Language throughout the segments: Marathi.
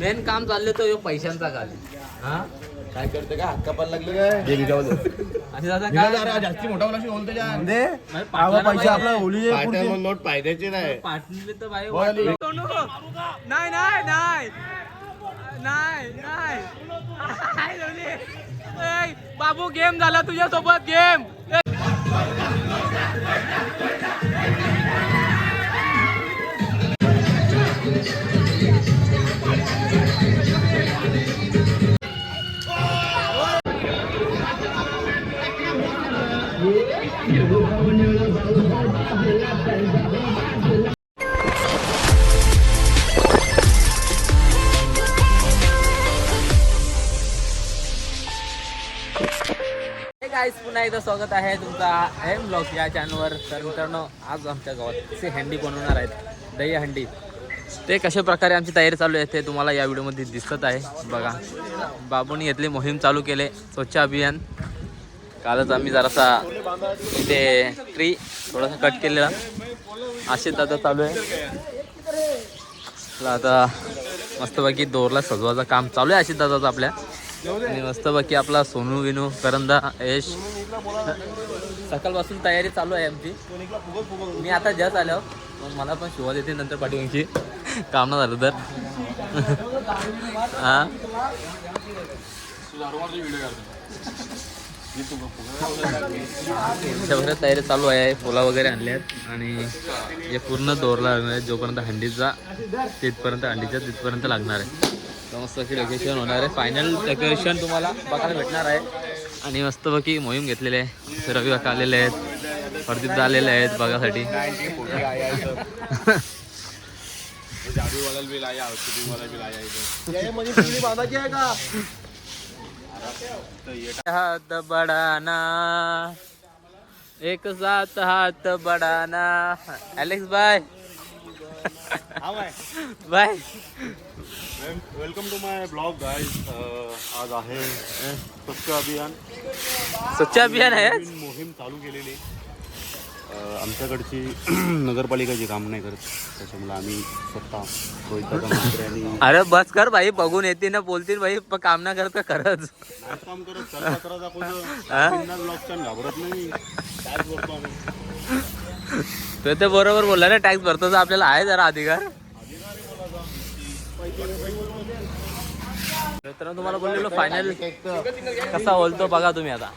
मेन काम चाललं तर ह्यो पैशांचा काल हा? काय करते का? हक्का पण लागले काय? आणि दादा काय जास्ती मोठा बोलते म्हणजे पाटलाला पैसे पाहिजे. आपला होली नोट पाहिजे नाही. पाटली तर बाई बोल. वाटली. नाही नाही नाही. नाही नाही. हाय धोनी. ए, बाबू गेम झाला तुझ्या सोबत गेम गाईस पुन्हा एकदा स्वागत आहे तुमचा एम ब्लॉग या चॅनलवर तर मित्रांनो आज आमच्या गावात असे हंडी बनवणार आहेत. दही हंडी. ते कशा प्रकारे आमची तयारी चालू आहे ते तुम्हाला या व्हिडिओमध्ये दिसत आहे. बघा. बाबूंनी घेतली मोहीम चालू केले. स्वच्छ अभियान. कालच आम्ही जरासा इथे ट्री थोडासा कट केलेला. असे आता चालू आहे. आता मस्तपैकी दोरला सजवायचं काम चालू आहे अशी दादाचं आपल्या. आणि मस्त बाकी आपला सोनू विनू करंदा यश. सकाळपासून तयारी चालू आहे आमची. मी आता जस्ट आलो. मग मला पण शिवा देते नंतर पाठीमागची. काम ना झालं तर. हा? त्याच्यावर तयारी चालू आहे. फुला वगैरे आणल्या आहेत आणि हे पूर्ण दोरला लागणार आहे जोपर्यंत हंडीचा तिथपर्यंत हंडीचा तिथपर्यंत लागणार आहे. मस्त अशी डेकोरेशन होणार आहे. फायनल डेकोरेशन तुम्हाला बघायला भेटणार आहे. आणि मस्तपैकी मोहीम घेतलेले आहे. रवी काका आलेले आहेत. हरदीप आलेले आहेत बघासाठी. हात बडाना. एक साथ हात Badana. Alex bye bye welcome to my blog guys आज आहे स्वच्छ अभियान. स्वच्छ अभियान आहे मोहीम चालू केलेली. अं, आमच्याकडची नगरपालिका काम नाही करत त्याच्यामुळे आम्ही स्वतः रोहित दादा म्हात्रे आणि अरे बस कर भाई बघून येते ना बोलतील भाई प- काम ना करत खरंच? नाही काम करत चल कचरा दाखवतो. हा? ब्लॉग छान घाबरत नाही. काय करतो आम्ही. तो ते बरोबर बोलला ना टॅक्स भरतो तर आपल्याला आहे जरा अधिकार. मित्रांनो तुम्हाला बोललेलो फायनल कसा बोलतो बघा तुम्ही आता.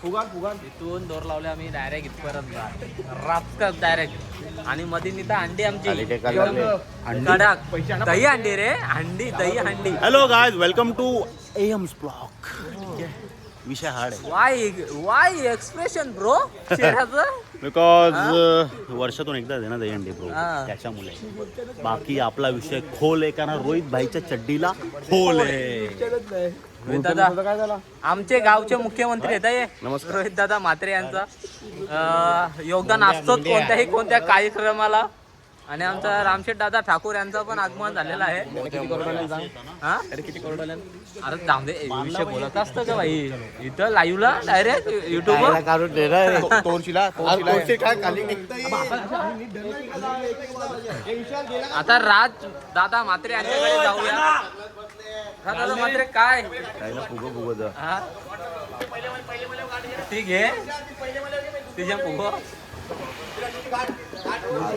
इथून दोर लावले आम्ही डायरेक्ट इथपर्यंत. रापकत डायरेक्ट आणि मध्ये निता अंडी आमची. कडक. दही अंडी रे. अंडी दही अंडी. हॅलो गायज वेलकम टू एम्स ब्लॉग विषय हार्ड आहे. वाय वाय एक्सप्रेशन ब्रो चेहऱ्याचं बिकॉज वर्षातून एकदा आहे ना दहीहंडी हा. त्याच्यामुळे. बाकी आपला विषय खोल आहे कारण रोहित भाईच्या चड्डीला खोल आहे. रोहित दादा आमचे गावचे मुख्यमंत्री येत आहे नमस्कार. रोहित दादा म्हात्रे यांचा अं, योगदान असतोच कोणत्याही कोणत्या कार्यक्रमाला. आणि आमचा रामशेठ दादा ठाकूर यांचा पण आगमन झालेला आहे. हा? अरे दे विषय बोलत असतं का भाई इथं लाईव्हला डायरेक्ट युट्यूबवर आता राज दादा म्हात्रे यांच्याकडे जाऊया. राज दादा म्हात्रे काय? हा? ठीक आहे. तिच्या पुगो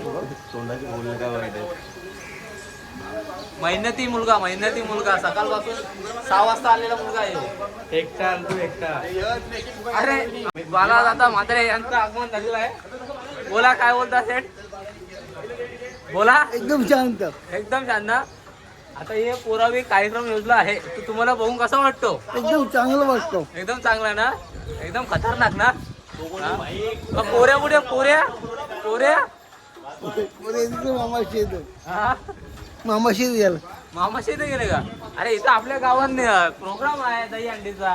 मेहनती मुलगा मेहनती मुलगा. सकाळपासून सहा वाजता आलेला मुलगा आहे. एकटा तू एकटा. अरे बाला दादा म्हात्रे यांचं आगमन झालेलं आहे. बोला काय बोलता सेठ? बोला. एकदम शांत. एकदम छान ना आता हे पुरावी कार्यक्रम योजला आहे. तो तुम्हाला बघून कसा वाटतो? एकदम चांगलं वाटतं. एकदम चांगला ना? एकदम खतरनाक ना? पोऱ्या पुढे पोऱ्या? पोऱ्या? मामाशी येतो हा? मामाशी गेला. मामाशी इथे गेले का? अरे इथं आपल्या गावात प्रोग्राम आहे दही अंडीचा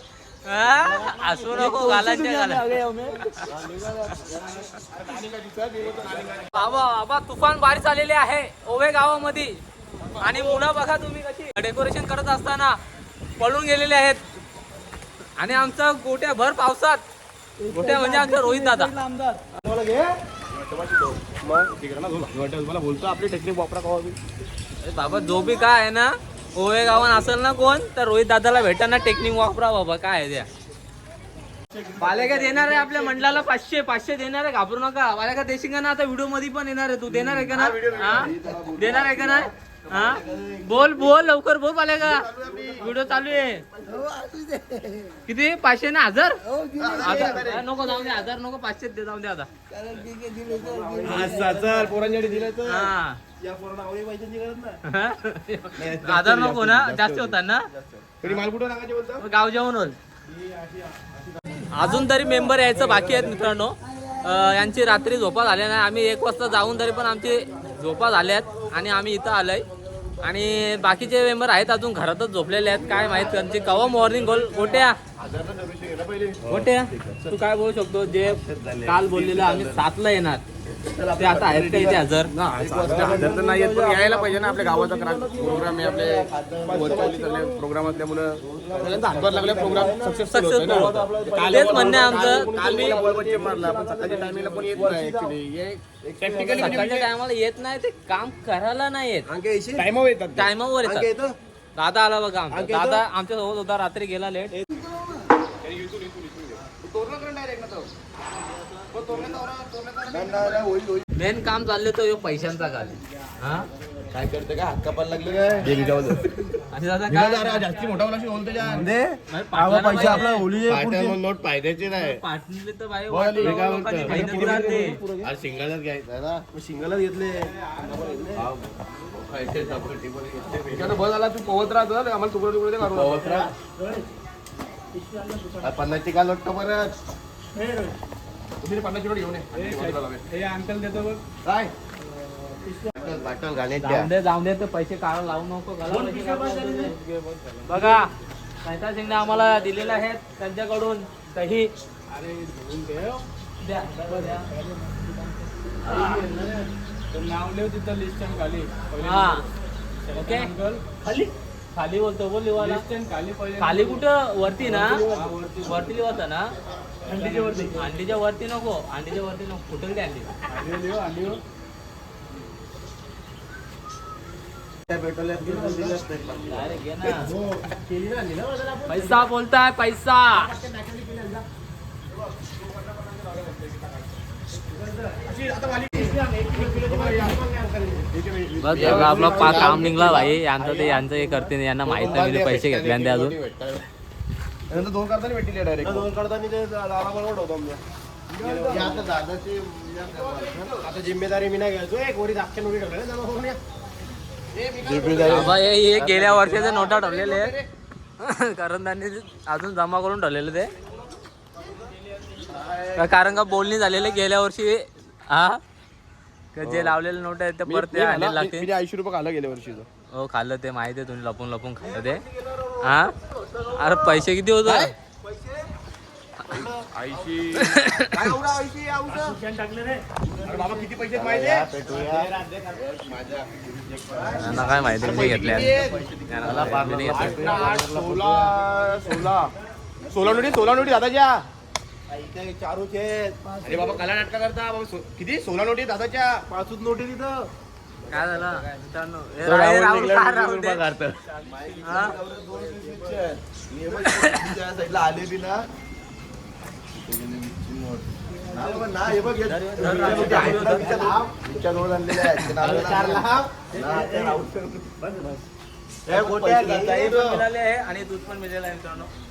असू नको. बाबा बाबा तुफान बारिश आलेली आहे ओवे गावामध्ये. आणि मुलं बघा तुम्ही कशी डेकोरेशन करत असताना पळून गेलेले आहेत. आणि आमचा गोट्या भर पावसात. गोट्या म्हणजे आमचा रोहित दादा. मला बोलतो आपली टेक्निक वापरा का अरे बाबा जो बी काय आहे ना ओवे गावान असेल ना कोण तर रोहित दादाला भेटाना टेक्निक वापरा बाबा काय त्या बालेका देणार आहे आपल्या मंडळाला पाचशे पाचशे देणार आहे घाबरू नका. बालेका देशील का ना आता व्हिडिओमध्ये पण येणार आहे. तू देणार आहे का ना? देणार आहे का ना हा? बोल बोल लवकर बोल बालेका व्हिडिओ चालू आहे. किती? पाचशे ना हजार? नको जाऊ दे हजार नको पाचशे दे जाऊ दे आता. की हा. हजार नको ना जास्त होता ना? गाव जेवण होल अजून तरी मेंबर यायचं बाकी आहेत मित्रांनो. यांची रात्री झोपा झाल्या नाही. आम्ही एक वाजता जाऊन तरी पण आमची झोपा झाल्यात आणि आम्ही इथं आलोय. आणि बाकीचे मेंबर आहेत अजून घरातच झोपलेले आहेत काय माहीत त्यांची कवा मॉर्निंग गोल गोट्या. गोट्या तू काय बोलू शकतो? जे काल बोललेलं आम्ही सातला येणार. ते आता आहेत का इथे हजर? हजर तर नाही येत, पण यायला पाहिजे ना आपल्या गावाचा प्रोग्राम आहे आपले वरपावली चालले प्रोग्राम असल्यामुळं सगळ्यांचा हातभार लागले प्रोग्राम सक्सेसफुल सक्सेसफुल तेच म्हणणं आहे आमचं. काल मी बॉल मारला पण सकाळच्या टायमिंगला पण येत नाही ऍक्च्युली प्रॅक्टिकली सकाळच्या टायमाला येत नाही ते काम करायला नाही येत. टाइमवर येतात टायमावर येतात. दादा आला बघा आमचा. दादा आमच्यासोबत होता रात्री गेला लेट मेन काम चालले तो ह्यो पैशांचा काल. हा? काय करते का? हात कापायला लागले काय? आणि दादा काय? जास्ती मोठा बोलतो नाही, पाटलाला पैसे आपला. होली नोट फायद्याचे नाही. पाटले तर हे सिंगलच घ्यायचा ना? सिंगलच घेतले. बस आला तू राहतो ना, आम्हाला तुकडे तुकडे पोहत राहा. पन्नासची काल वाटतं परत. अंकल देतो बघ. काय? बाटल घाण्याच्या जाऊन दे जाऊन दे ते पैसे काढा लावू नको. बघा सिंगने आम्हाला दिलेले आहेत त्यांच्याकडून. दही द्या, द्या. नाव लिहू तिथं लिस्ट खाली. हा. ओके. खाली? खाली बोलतो बोल लिवाला खाली खाली कुठं? वरती ना. वरती लिवायचं ना. अंडीच्या वरती. अंडीच्या वरती नको अंडीच्या वरती नको. कुठं ते अंडी. घे ना. पैसा बोलताय पैसा. बस बघा आपला पा काम निघला भाई यांचं ते यांचं हे करते नाही, यांना माहीत नाही मी पैसे घेतले आणि ते अजून. नंतर दोन करताना डायरेक्ट दोन करताना ते दादा बरोबर होतो आमच्या आता दादाची आता जिम्मेदारी मी नाही घ्यायचो एक वरी दाखच्या नोटी जमा करून या. बाबा हे हे गेल्या वर्षाचे नोटा ठरलेले आहेत. कारण त्यांनी अजून जमा करून ठेवलेले ते. का- कारण का बोलणी झालेले गेल्या वर्षी. हा? का जे लावलेले नोट आहेत ते परत ते आणायला लागते ऐंशी रुपये खाल्लं गेल्या वर्षीचं. हो खाल्लं ते माहिती आहे तुम्ही लपून लपून खाल्लं ते. हा? अरे पैसे किती होत? ऐंशी. अरे बाबा किती पैसे पाहिजे यांना काय माहिती मी सोळा सोळा. नोटी सोळा नोटी दादाच्या. अरे बाबा कला नाटका करता. किती? सोळा नोटी दादाच्या. पाचच नोटी तिथं. काय झालं? मित्रांनो, हे राहुल- राहुल का राहुल दे? आले बी ना हे? मिळाले आहे? आणि दूध पण मिळालं आहे मित्रांनो बाबा ना ना ना, हा पैसे आहे, आहे,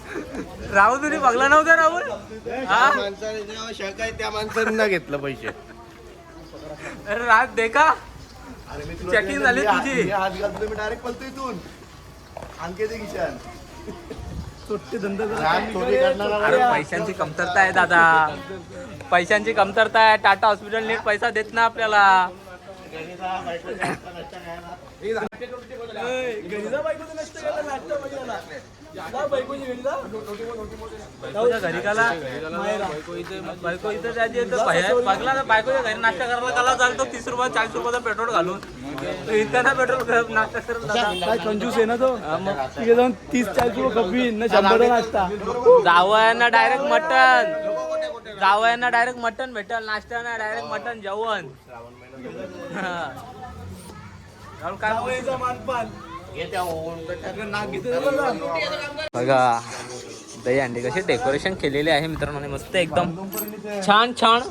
राहुल तुम्ही बघला नव्हता राहुल? त्या हा? माणसाने जेव्हा शक आहे त्या माणसाने घेतलं पैसे. अरे रात दे का अरे मी तुला Checking सांगितलं, झाली मी तुझी. मी हात घालतो मी डायरेक्ट पलतो इथून. आणखी ते किशान. रात थोडी काढणार अरे पैशांची कमतरता आहे दादा. पैशांची कमतरता आहे. टाटा हॉस्पिटल नीट पैसा देत ना आपल्याला. बायकोच्या घरी काला बायको इथं त्याची इथं बाहेर बघला ना बायकोच्या घरी नाश्ता करायला काला चालतो तीस रुपये चाळीस रुपयाचा पेट्रोल घालून. तो इथं ना पेट्रोल नाश्ता करत दादा काय कंजूस आहे ना तो? तिथे जाऊन तीस चाळीस रुपये खपवीन ना शंभर नाश्ता. जावयांना डायरेक्ट मटन जावयांना डायरेक्ट मटन भेटल नाश्त्याना डायरेक्ट मटन जेवण. काय बोलतो? बघा दही अंडी कसे डेकोरेशन केलेले आहे मित्रांनो मस्त एकदम छान छान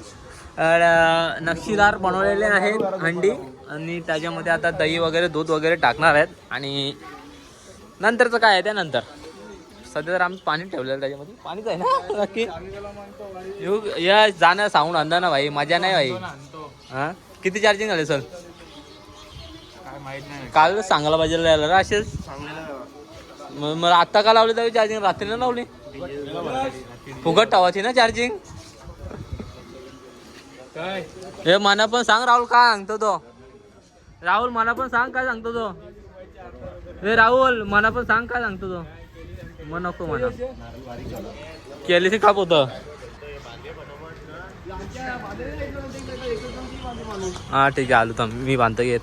नक्षीदार बनवलेले आहेत अंडी. आणि त्याच्यामध्ये आता दही वगैरे दूध वगैरे टाकणार आहेत. आणि नंतरचं काय आहे त्यानंतर सध्या तर आम्ही पाणी ठेवलेलं आहे त्याच्यामध्ये. पाणीच आहे ना? नक्की. येऊ या जाणं साऊंड आणा ना भाई. मजा नाही भाई. हा? किती चार्जिंग झाले सर? काल सांगायला पाहिजे यायला रे असेच मग मग आता का लावली तरी चार्जिंग रात्रीला लावली? फुकट टावाची ना चार्जिंग काय? हे मला पण सांग राहुल काय सांगतो तो? राहुल मला पण सांग काय सांगतो तो? हे राहुल मला पण सांग काय सांगतो तो? मग नको म्हणा केली काप होत हा ठीक आहे आलो थांब. मी बांधतो घेत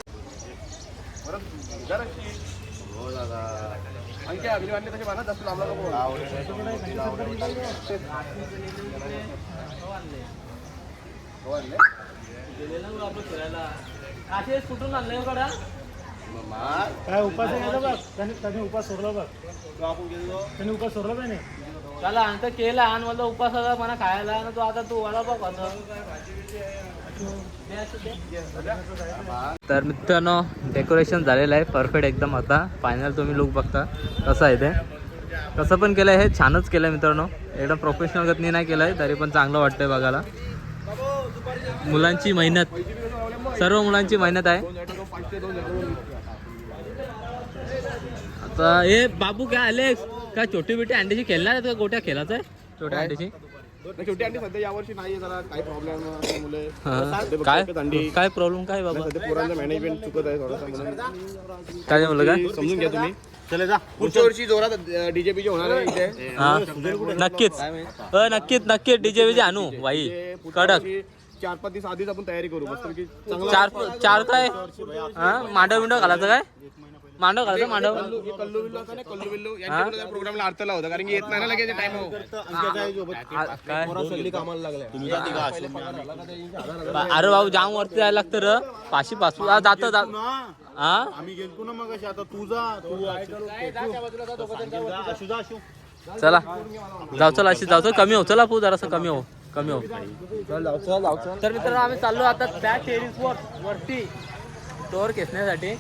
हो दादा आणखी अग्नी वाटले तसे म्हणत असतो आम्हाला कुठून आणलं कडा काय उपास आहे बघ? त्याने त्याने उपास सोडला बघ. त्याने उपास सोडला का नाही? त्याला अंत केला आणि मला उपासाला मला खायला ना तो आता तू वाला बघ तर मित्रांनो डेकोरेशन झालेलं आहे. परफेक्ट एकदम आता. फायनल तुम्ही लुक बघता. कसं आहे ते? कसं पण केलं आहे हे. छानच केलं आहे मित्रांनो. एकदम प्रोफेशनल गतीने नाही केलं आहे तरी पण चांगलं वाटतंय बघायला. मुलांची मेहनत. सर्व मुलांची मेहनत आहे. आता हे बाबू काय आले काय छोटी बिटी अंड्याची खेळणार आहेत का? गोट्या खेळायचं आहे छोट्या अंड्याची. अंडी सध्या यावर्षी नाही आहे जरा काही प्रॉब्लेम मुले हा. काय? काय प्रॉब्लेम काय बाबा? सध्या पोरांचं मॅनेजमेंट चुकत आहे थोडासा म्हणून. काय म्हणलं काय समजून घ्या तुम्ही. चले जा. पुढच्या वर्षी जोरात डीजे बीजे होणार आहे इथे. हा. नक्कीच. नक्कीच नक्कीच. डीजे विजे आणू पुढच्या कडक. चार पाच दिवस आधीच आपण तयारी करू. मस्त चार चार काय? हा? मांडव घालायचं काय? मांडव घालायचं मांडव? कल्लू कल्लू बिल्लू असं ना कल्लू बिल्लू यांच्या प्रोग्रामला अर्थ लावता कारण की येत नाही ना लगेच टाइम कामाला लागल्या. अरे बाबू जाम वरती जायला लागतं र. पाशी पासू आ, जातं जात हा? आम्ही गेलतो ना मग आता तू जा तू चला जाऊ चला अशी जाऊ. चल कमी हो चला पू जरासं कमी हो. कमी हो. तर मित्रांनो आम्ही चाललो आता त्या टेरिस वर वरती. टोर खेचण्यासाठी.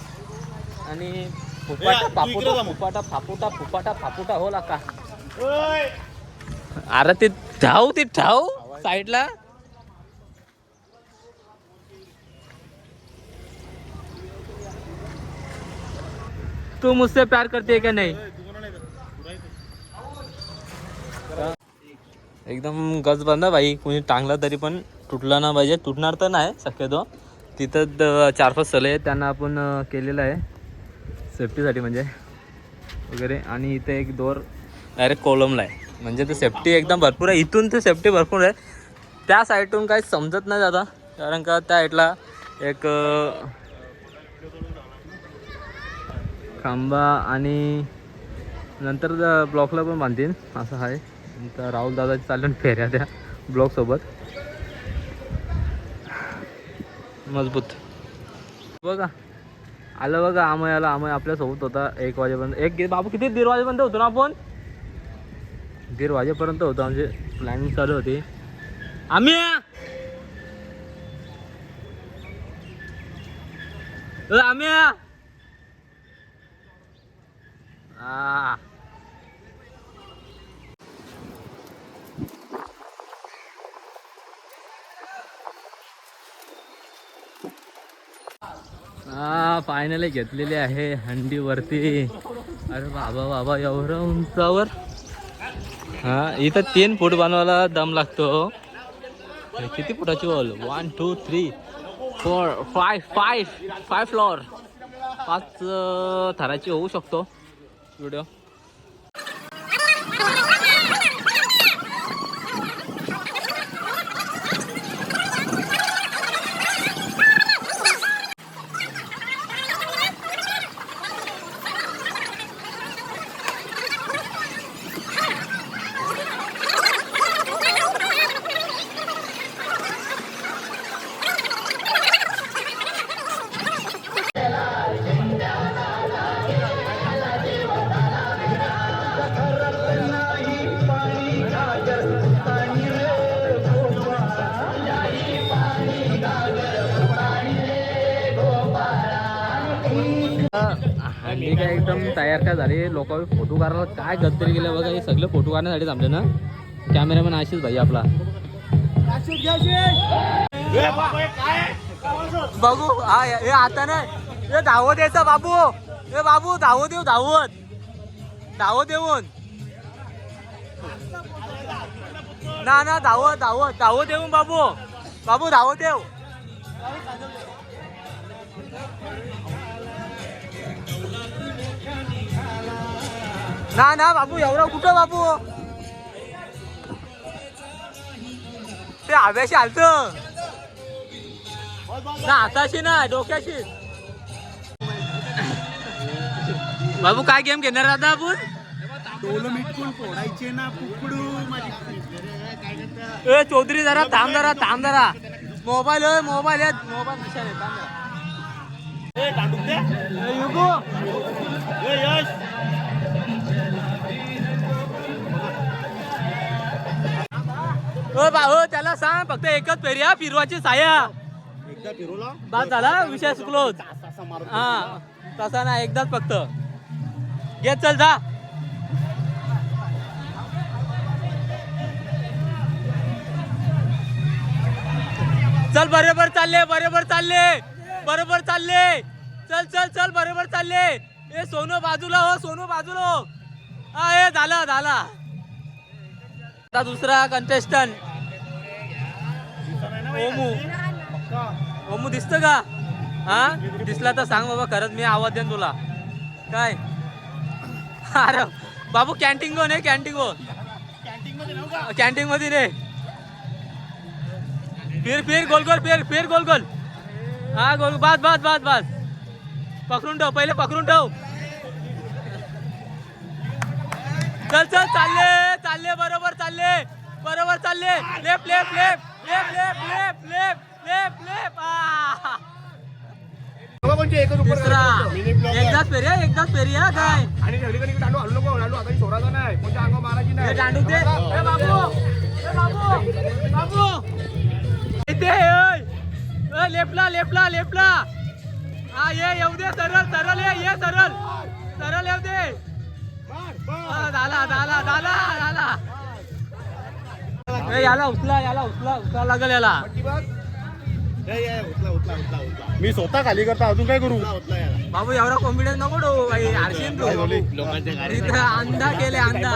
आणि फुपाटा फापुटा फुपाटा फापुटा फुपाटा फापुटा हो का अरे ते धाव ते धाव साईडला. तू मुझसे प्यार करते है क्या नहीं? एकदम गज बंद भाई कोणी टांगला तरी पण तुटला ना पाहिजे. तुटणार तर नाही शक्यतो. तिथं द- चार पाच सले आहेत त्यांना आपण केलेलं आहे. सेफ्टीसाठी म्हणजे वगैरे. आणि इथे एक दोर. डायरेक्ट कोलमला आहे. म्हणजे ते सेफ्टी एकदम भरपूर आहे. इथून ते सेफ्टी भरपूर आहे. त्या साईडतून काही समजत नाही जाता कारण का त्या साईडला एक खांबा आणि नंतर ब्लॉकला पण बांधीन. असं आहे. नंतर राहुल दादाची चालून फेऱ्या त्या ब्लॉकसोबत मजबूत. बघा. आलं बघा आमय आला आमय आपल्यासोबत होता एक वाजेपर्यंत. एक बाबू किती दीड वाजेपर्यंत होतो ना आपण? दीड वाजेपर्यंत होतो आमचे प्लॅनिंग चालू होती. आम्ही आम्ही हा फायनली घेतलेली आहे हंडीवरती. अरे बाबा बाबा एवढं उंचावर. हा इथं तीन फूट बनवायला दम लागतो हो. किती फुटाची wall one two three four five five five floor पाच थराची होऊ शकतो. व्हिडिओ हल्ली काय एकदम तयार काय झाली? लोक फोटो काढायला काय गद्दरी गेले बघा हे सगळे फोटो काढण्यासाठी थांबले ना. कॅमेरामॅन आशिष भाई आपला. बघू हा हे आता नाही. हे धावत यायचा बाबू. हे बाबू धावत येऊ धावत धावत येऊन. ना ना धावत धावत धावत येऊन बाबू. बाबू धावत येऊ. ना ना बाबू एवढा कुठं बाबू ते हव्याशी आलत. ना हाताशी ना डोक्याशी. बाबू काय गेम घेणार आता आपण? फोडायचे ना कुकडू ए चौधरी जरा थांब जरा थांब जरा. मोबाईल आहे मोबाईल आहे मोबाईल दिशा थांब जरा. ए, युगू. ओ बा ओ त्याला सांग फक्त एकच फेरी हा फिरवाची साया. एकदा फिरवला? बाद झाला विषय मारून हा तसा ना एकदाच फक्त. घे चल जा. चल बरोबर चालले बरोबर चालले बरोबर चालले. चल चल चल बरोबर चालले. ए सोनू बाजूला हो सोनू बाजूला हो. हा ए झाला झाला. आता दुसरा कंटेस्टंट ओमू. ओमू दिसत का? हा? दिसला तर सांग बाबा खरंच मी आवाज देईन तुला. काय? अरे बाबू कॅन्टीन गो नाही कॅन्टीन गो कॅन्टीन मध्ये रे. फिर फिर गोल गोल फिर फिर गोल गोल. हा गोल बाद बाद बाद बाद पकडून ठेव पहिले पकडून ठेव. चल चल चालले चालले बरोबर चालले बरोबर चालले. Left left left left left left left left left तिसरा. एकदाच फेरी एकदाच फेरी हा काय? आणि ठेवली कधी हलू नको दांडू आता सोडायचा नाही. मारायची हे नाही दांडू दे. ए बाबू. ए बाबू. बाबू. इथे लेफ्टला लेफ्टला लेफ्टला हा ये येऊ दे सरळ सरळ ये सरळ. सरळ येऊ दे. झाला झाला झाला झाला ए याला उचला याला उचला उचला लागेल याला मी स्वतः खाली करता अजून काय करू बाबू एवढा कॉन्फिडन्स नको ठेवू भाई आरशीन तू इथं अंधा केले अंधा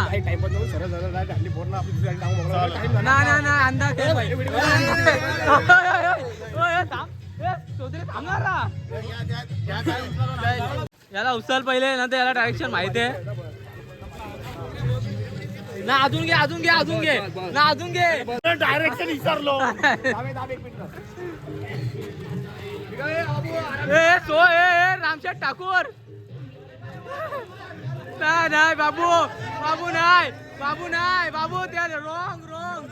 ना ना ना अंधा केल भाई. याला उचल पहिले नंतर याला डायरेक्शन माहिती आहे ना अजून घे अजून घे अजून घे. ना अजून घे. डायरेक्शन विसरलो. ए सो ए रामशेठ ठाकूर. नाही नाही बाबू बाबू नाही बाबू नाही बाबू त्या रॉंग रॉंग.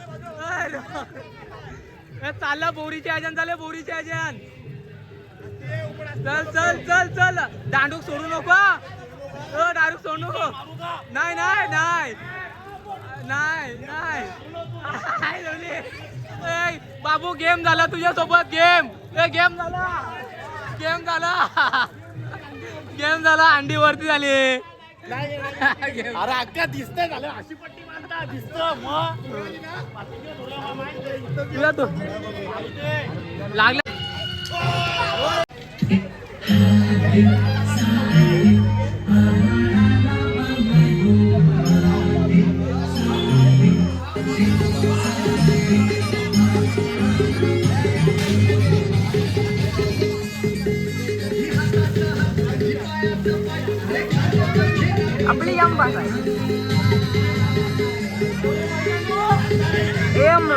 चाललं बोरीच्या आजन चालले बोरीच्या आजन चल चल चल चल. दांडूक सोडू नको. दांडूक सोडू नको. नाही नाही नाही. नाही नाही. नाही, लवली. ए, बाबू गेम झाला तुझ्या सोबत गेम. ए गेम झाला. गेम झाला. गेम झाला अंडी वरती झाली. अरे अक्का दिसतंय झालं. अशी पट्टी बांधता दिसतं मग. तुला तो. लागला. आपली यम भाषा आहे एम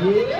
Yeah.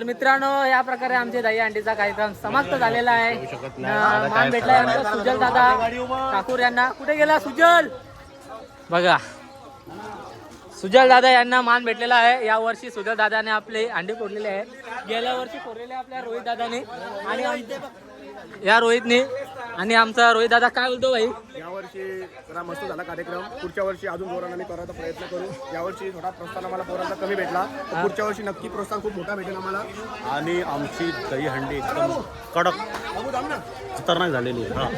तर मित्रांनो या प्रकारे आमचे दही अंडीचा कार्यक्रम समाप्त झालेला आहे. मान भेटलाय आमचा सुजल दादा. ठाकूर यांना. कुठे गेला सुजल? बघा. सुजल दादा यांना मान भेटलेला आहे. या वर्षी सुजल दादाने आपले अंडे फोडलेले आहेत गेल्या वर्षी फोडलेले आपल्या रोहित दादाने. आणि या रोहितने. आणि आमचा रोहित दादा काय बोलतो भाई? यावर्षी जरा मस्त झाला कार्यक्रम. पुढच्या वर्षी अजून पोरांना मी करायचा प्रयत्न करू. यावर्षी थोडा प्रोत्साहन आम्हाला पोरांचा कमी भेटला. तर पुढच्या वर्षी नक्की प्रोत्साहन खूप मोठा भेटेल आम्हाला. आणि आमची दहीहंडी एकदम कडक खतरनाक झालेली आहे. हा.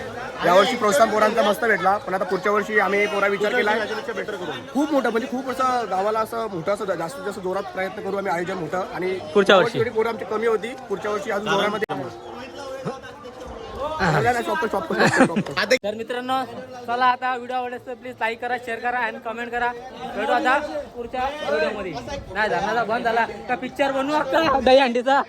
यावर्षी प्रोत्साहन पोरांचा मस्त भेटला. पण आता पुढच्या वर्षी आम्ही पोरा विचार केला बेटर करू खूप मोठं म्हणजे खूप असं गावाला असं मोठं असं जास्तीत जास्त जोरात प्रयत्न करू आम्ही आयोजन मोठं. आणि पुढच्या वर्षी. पोरं आमची कमी होती. पुढच्या वर्षी अजून जोरामध्ये झालं ना, शॉप शॉप शॉप आता तर मित्रांनो चला आता व्हिडिओ आवडल्यास तर प्लीज लाईक करा शेअर करा आणि कमेंट करा. भेटू आता पुढच्या व्हिडिओमध्ये नाही धरणाचा बंद झाला. का पिक्चर बनवू? आता दही अंडीचा